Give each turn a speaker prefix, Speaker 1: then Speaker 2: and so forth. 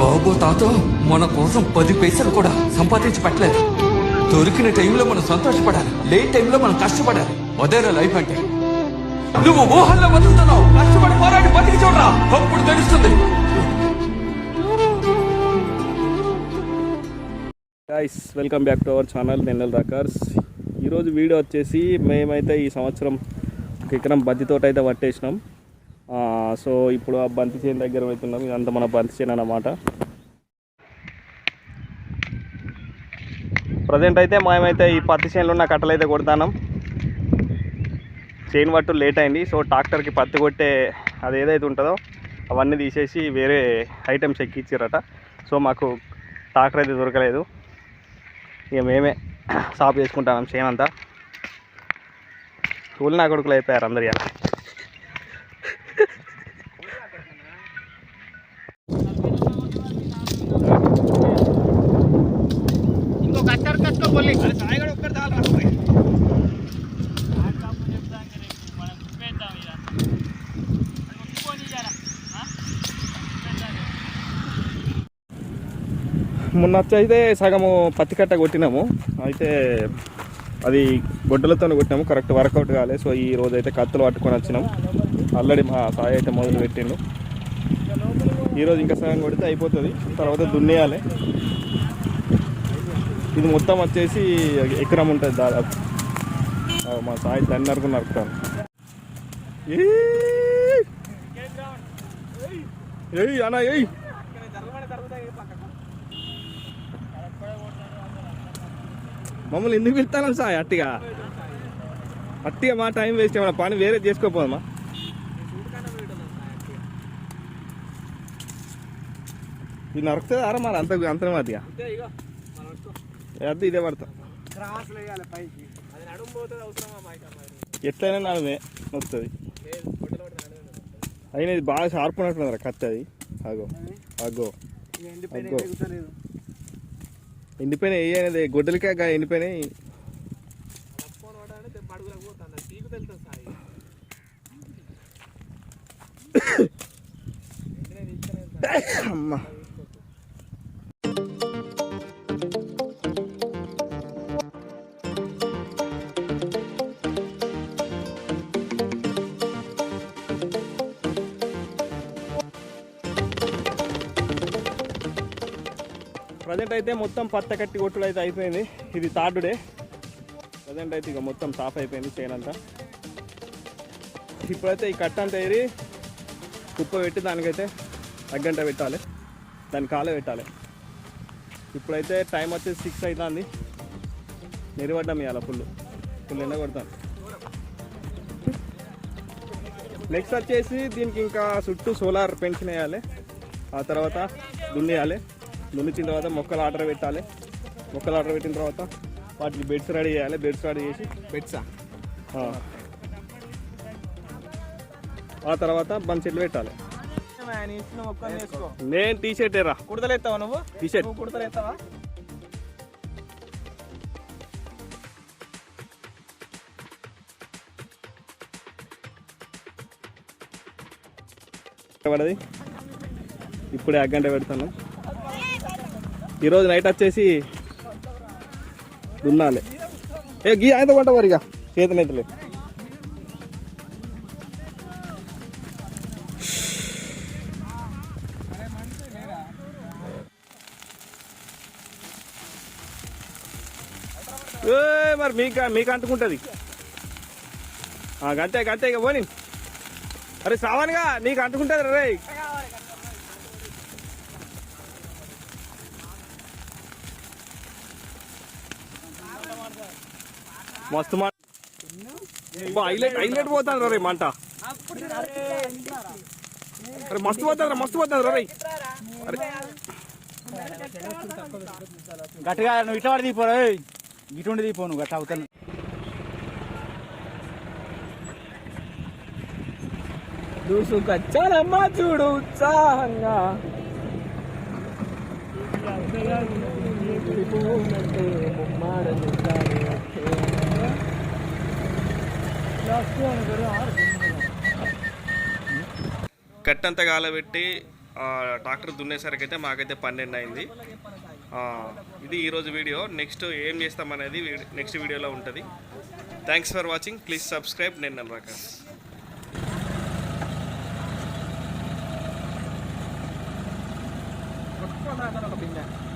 Speaker 1: బాబు తాత మన కోసం పది పైసలు కూడా సంపాదించి పెట్టలేదు. దొరికిన టైంలో మనం సంతోషపడాలి. లేట్ టైంలో మనం కష్టపడాలి. అదేరా లైఫ్ అంటే. నువ్వు ఊహల్లో బతుకుతున్నావు. కష్టపడి పోరాడి బతికి చూడరా. అప్పుడు తెలుస్తుంది.
Speaker 2: Guys welcome back to our channel నెన్నెల్ rockers ఈరోజు వీడియో వచ్చేసి మేమైతే ఈ సంవత్సరం ఎకరం బంతి అయితే పట్టేసినాం. సో ఇప్పుడు ఆ బంతి చేను దగ్గర వెళ్తున్నాం. ఇదంతా మన బంతి చేను అన్నమాట. ప్రజెంట్ అయితే మేమైతే ఈ పత్తి చేనులో ఉన్న కట్టలు అయితే కొడతాం చేను పట్టు లేట్ అయింది. సో ట్రాక్టర్కి పత్తి కొట్టే అది ఏదైతే ఉంటుందో అవన్నీ తీసేసి వేరే ఐటమ్స్ ఎక్కిచ్చారట. సో మాకు ట్రాక్టర్ అయితే దొరకలేదు. ఇక మేమే సాఫ్ చేసుకుంటాం చేనంతా. స్కూల్ నా కొడుకులు అయిపోయారు అందరు మొన్న వచ్చి అయితే సగము పత్తి కట్ట కొట్టినాము. అయితే అది గొడ్డలతో కొట్టినాము. కరెక్ట్ వర్కౌట్ కాలేదు సో ఈ రోజు అయితే కత్తులు పట్టుకొని వచ్చినాం. ఆల్రెడీ మా సాయి అయితే మొదలు పెట్టిండు. ఈరోజు ఇంకా సగం కొడితే అయిపోతుంది. తర్వాత దున్నేయాలి. ఇది మొత్తం వచ్చేసి ఎకరం ఉంటుంది దాదాపు. మా సాయి దాన్ని నరుకు నరుకుతాను ఏయ్! ఏయ్ అన్న ఏయ్! మమ్మల్ని ఎందుకు పిలుస్తాను సార్ అట్టిగా? అట్టిగా మా టైం వేస్ట్ ఏమన్నా పని వేరే చేసుకోపోదమ్మా. ఇది నరుకుతుంది అరా మరి అంత అంతరం అదిగా అది ఇదే పడతా. ఎట్లయినా నడమే నొస్తుంది అయినా ఇది బాగా షార్ప్ ఉన్నట్లుంది కత్తి అది. అగో అగో అగ్గో ఎండిపోయినాయి ఏ అనేది గొడ్డలికే ఎండిపోయినాయి. అమ్మా. ప్రజెంట్ అయితే మొత్తం పత్త కట్టి కొట్టుడు అయితే అయిపోయింది. ఇది థర్డ్ డే. ప్రజెంట్ అయితే ఇక మొత్తం సాఫ్ అయిపోయింది చేయనంతా ఇప్పుడైతే ఈ కట్ట అంతా ఏరి కుప్ప పెట్టి దానికైతే అగ్గంట పెట్టాలి. దాని కాలే పెట్టాలి. ఇప్పుడైతే టైం వచ్చేసి సిక్స్ అవుతుంది నిలబడ్డాం ఇవాళ ఫుల్ ఫుల్ ఎండ కొడతాను నెక్స్ట్ వచ్చేసి దీనికి ఇంకా చుట్టూ సోలార్ పెన్షన్ వేయాలి ఆ తర్వాత దున్నేయాలి. దున్నిచ్చిన తర్వాత మొక్కలు ఆర్డర్ పెట్టాలి. మొక్కలు ఆర్డర్ పెట్టిన తర్వాత వాటికి బెడ్స్ రెడీ చేయాలి. బెడ్స్ రెడీ చేసి
Speaker 3: బెడ్సా?
Speaker 2: ఆ. తర్వాత బంద్ చెట్లు పెట్టాలి. నేను టీ షర్ట్ రా
Speaker 3: కుడతలు ఎత్తావా నువ్వు
Speaker 2: టీ షర్ట్
Speaker 3: కుడతలు ఎత్తావా
Speaker 2: పడది. ఇప్పుడే అగ్గంట పెడతాను. ఈరోజు నైట్ వచ్చేసి దున్నాలి. ఏ గీ ఆయన కొంట ఇక. చేతనైతలే ఏ మరి మీకు మీకు అంటుకుంటుంది గంతే గంతే ఇక పోని. అరే సావానుగా నీకు అంటుకుంటుంది రే మస్తు మాట హైలైట్ హైలైట్ పోతాను రే మంట అరే మస్తు పోతుంది మస్తు పోతుంది రే అరే
Speaker 3: గట్టిగా నువ్వు ఇట్లా పడి తీపోరా ఇటువంటి తీపో నువ్వు గట్ట అవుతాను దూసుకొచ్చానమ్మా చూడు ఉత్సాహంగా
Speaker 2: కట్టంతా కాలబెట్టి ట్రాక్టర్ దున్నేసరికి అయితే మాకైతే పన్నెండు అయింది ఇది ఈరోజు వీడియో. నెక్స్ట్ ఏం చేస్తామనేది నెక్స్ట్ వీడియోలో ఉంటుంది. Thanks for watching please subscribe నేను రాకాస్.
Speaker 3: కొట్టుకోవాలి